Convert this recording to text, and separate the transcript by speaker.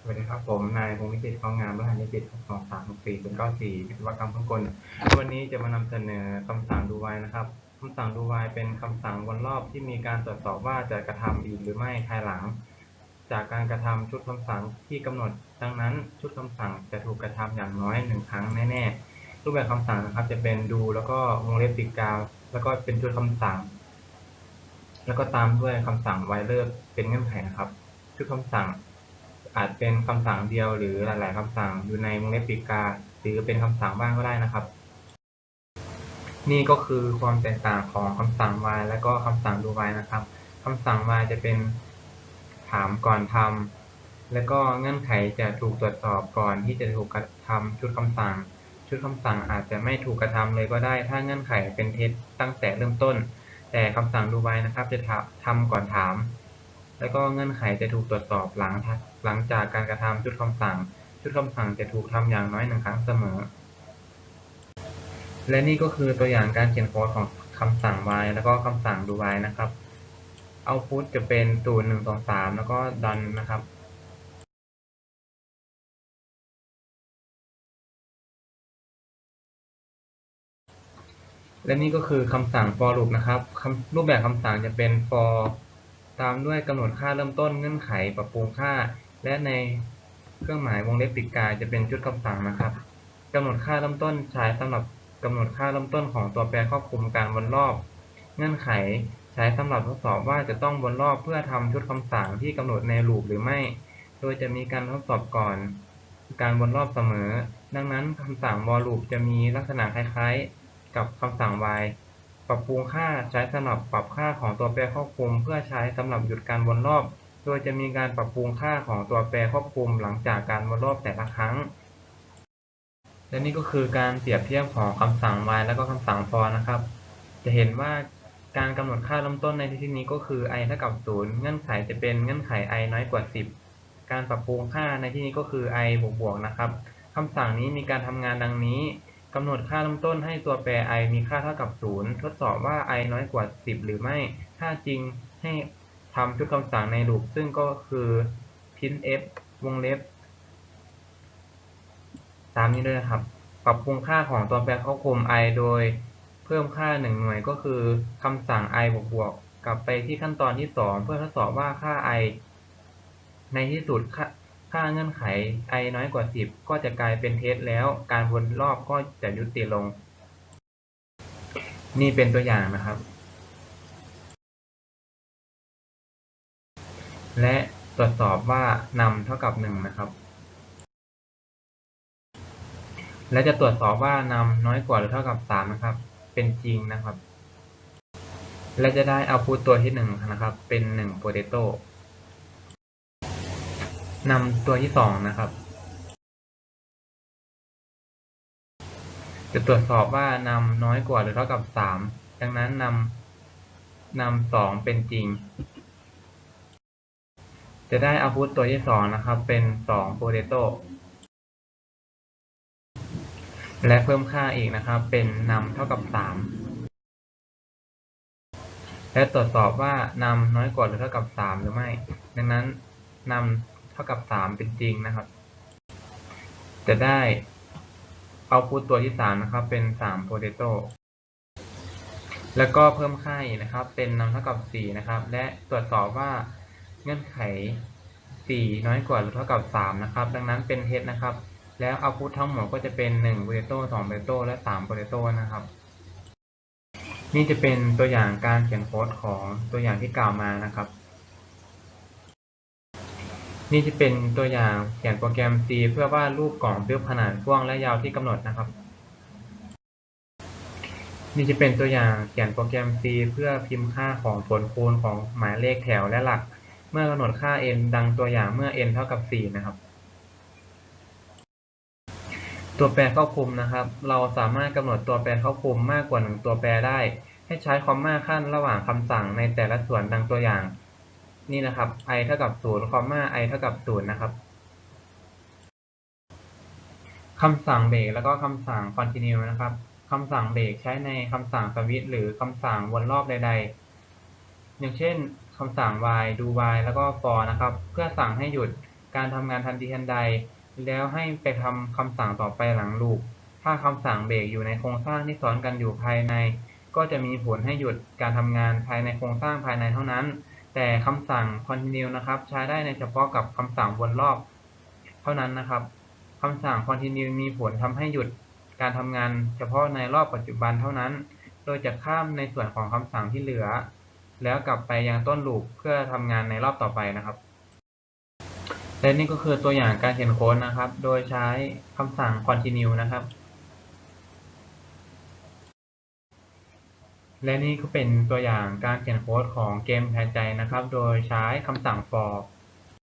Speaker 1: สวัสดีครับผมนายพงวิจิตรข้องงามรหัสนิติสองสามหกสี่ศูนย์เก้าสี่วิศวกรรมเครื่องกลวันนี้จะมานำเสนอคำสั่งดูไว้นะครับคำสั่งดูไว้เป็นคำสั่งวนรอบที่มีการตรวจสอบว่าจะกระทำอีกหรือไม่ภายหลัง จากการกระทำชุดคำสั่งที่กำหนด ดังนั้นชุดคำสั่งจะถูกกระทำอย่างน้อยหนึ่งครั้งแน่ๆรูปแบบคำสั่งนะครับจะเป็นดูแล้วก็วงเล็บปิดกาวแล้วก็เป็นชุดคำสั่ง แล้วก็ตามด้วยคำสั่งไวเลอร์เป็นเงื่อนไขนะครับชุดคำสั่ง อาจเป็นคำสั่งเดียวหรือหลาย ๆคำสั่งอยู่ในวงเล็บปีกกา หรือเป็นคำสั่งบ้างก็ได้นะครับ นี่ก็คือความแตกต่างของคำสั่ง while และก็คำสั่ง do while นะครับคำสั่ง while จะเป็นถามก่อนทำและก็เงื่อนไขจะถูกตรวจสอบก่อนที่จะถูกกระทำชุดคำสั่ง ชุดคำสั่งอาจจะไม่ถูกกระทำเลยก็ได้ ถ้าเงื่อนไขเป็นเท็จตั้งแต่เริ่มต้น แต่คำสั่ง do while นะครับ จะทำก่อนถาม แล้วก็เงื่อนไขจะถูกตรวจสอบหลังหลังจากการกระทำชุดคำสั่ง ชุดคำสั่งจะถูกทำอย่างน้อยหนึ่งครั้งเสมอ และนี่ก็คือตัวอย่างการเขียนโค้ดของคำสั่ง while แล้วก็คำสั่ง do while นะครับ output จะเป็นศูนหนึ่งสองสามแล้วก็ done นะครับและนี่ก็คือคำสั่ง for loop นะครับรูปแบบคำสั่งจะเป็น for ตามด้วยกำหนดค่าเริ่มต้นเงื่อนไขปรับปรุงค่า และในเครื่องหมายวงเล็บปิดกายจะเป็นชุดคำสั่งนะครับกำหนดค่าเริ่มต้นใช้สำหรับกำหนดค่าเริ่มต้นของตัวแปรควบคุมการวนรอบ เงื่อนไขใช้สำหรับทดสอบว่าจะต้องวนรอบเพื่อทำชุดคำสั่งที่กำหนดในลูปหรือไม่ โดยจะมีการทดสอบก่อน การวนรอบเสมอ ดังนั้นคำสั่ง for loop จะมีลักษณะคล้ายๆ กับคำสั่ง while ปรับปรุงค่าใช้สำหรับปรับค่าของตัวแปรควบคุม เพื่อใช้สำหรับหยุดการวนรอบ โดยจะมีการปรับปรุงค่าของตัวแปรควบคุม หลังจากการวนรอบแต่ละครั้ง และนี่ก็คือการเปรียบเทียบของคำสั่ง while และก็คำสั่ง for นะครับ จะเห็นว่าการกำหนดค่าเริ่มต้นในที่นี้ก็คือ i เท่ากับ 0 เงื่อนไขจะเป็นเงื่อนไข i น้อยกว่า 10 การปรับปรุงค่าในที่นี้ก็คือ i บวกบวกนะครับคำสั่งนี้มีการทำงานดังนี้ กำหนดค่าเริ่มต้นให้ตัวแปร i มีค่าเท่ากับ 0 ทดสอบว่า i น้อยกว่า 10 หรือไม่ ถ้าจริงให้ทำชุดคำสั่งในลูปซึ่งก็คือ printf วงเล็บ ตามนี้ด้วยครับ ปรับปรุงค่าของตัวแปรควบคุม i โดยเพิ่มค่า 1 หน่วยก็คือคำสั่ง i บวกบวกกลับไปที่ขั้นตอนที่ 2 เพื่อทดสอบว่าค่า i ในที่สุด ค่าเงื่อนไข i น้อยกว่า 10 ก็จะกลายเป็นเท็จแล้ว การวนรอบก็จะยุติลง นี่เป็นตัวอย่างนะครับ และตรวจสอบว่านำเท่ากับ 1 นะครับ และจะตรวจสอบว่านำน้อยกว่าหรือเท่ากับ 3 นะครับ เป็นจริงนะครับ และจะได้เอาพุตตัวที่ 1 นะครับ เป็น1 potato นำตัวที่2นะครับจะตรวจสอบว่านำน้อยกว่าหรือเท่ากับ3ดังนั้นนำนำ2เป็นจริง จะได้อาพุตตัวที่2นะครับ เป็น2 potato และเพิ่มค่าอีกนะครับ เป็นนำเท่ากับ3และตรวจสอบว่านำน้อยกว่าหรือเท่ากับ3หรือไม่ ดังนั้นนำ ท่ากับ 3 เป็นจริงนะครับ จะได้เอาพุตตัวที่ 3 นะครับ เป็น3 potato แล้วก็เพิ่มค่าอีกนะครับ เป็นนำเท่ากับ 4 นะครับ และตรวจสอบว่าเงื่อนไข 4 น้อยกว่าหรือเท่ากับ 3 นะครับ ดังนั้นเป็นเท็จนะครับ แล้วเอาพุททั้งหมดก็จะเป็น1 potato 2 potato และ3 potato นะครับ นี่จะเป็นตัวอย่างการเขียนโค้ดของตัวอย่างที่กล่าวมานะครับ นี่จะเป็นตัวอย่างเขียนโปรแกรม C เพื่อวาดรูปกล่องฟิลขนาดกว้างและยาวที่กำหนดนะครับ นี่จะเป็นตัวอย่างเขียนโปรแกรม C เพื่อพิมพ์ค่าของผลคูณของหมายเลขแถวและหลัก เมื่อกำหนดค่า n ดังตัวอย่างเมื่อ n เท่ากับ 4 นะครับ ตัวแปรควบคุมนะครับ เราสามารถกำหนดตัวแปรควบคุมมากกว่า 1 ตัวแปรได้ ให้ใช้คอมมาขั้นระหว่างคำสั่งในแต่ละส่วนดังตัวอย่าง นี่นะครับ i เท่ากับ0คอมมา i เท่ากับ0นะครับคำสั่งเบรกแล้วก็คำสั่ง continue นะครับคำสั่งเบรกใช้ในคำสั่งสวิตหรือคำสั่งวนรอบใด ๆ อย่างเช่นคำสั่ง while do while แล้วก็ for นะครับ เพื่อสั่งให้หยุดการทำงานทันทีทันใด แล้วให้ไปทำคำสั่งต่อไปหลังลูปถ้าคำสั่งเบรกอยู่ในโครงสร้างที่ซ้อนกันอยู่ภายใน ก็จะมีผลให้หยุดการทำงานภายในโครงสร้างภายในเท่านั้น แต่คำสั่ง continue นะครับ ใช้ได้ในเฉพาะกับคำสั่งวนรอบ เท่านั้นนะครับคำสั่ง continue มีผลทำให้หยุดการทำงานเฉพาะในรอบปัจจุบันเท่านั้น โดยจะข้ามในส่วนของคำสั่งที่เหลือ แล้วกลับไปยังต้นลูปเพื่อทำงานในรอบต่อไปนะครับ และนี่ก็คือตัวอย่างการเขียนโค้ดนะครับ โดยใช้คำสั่ง continue นะครับ และนี่ก็เป็นตัวอย่างการเขียนโค้ดของเกมแทนใจนะครับ โดยใช้คำสั่ง for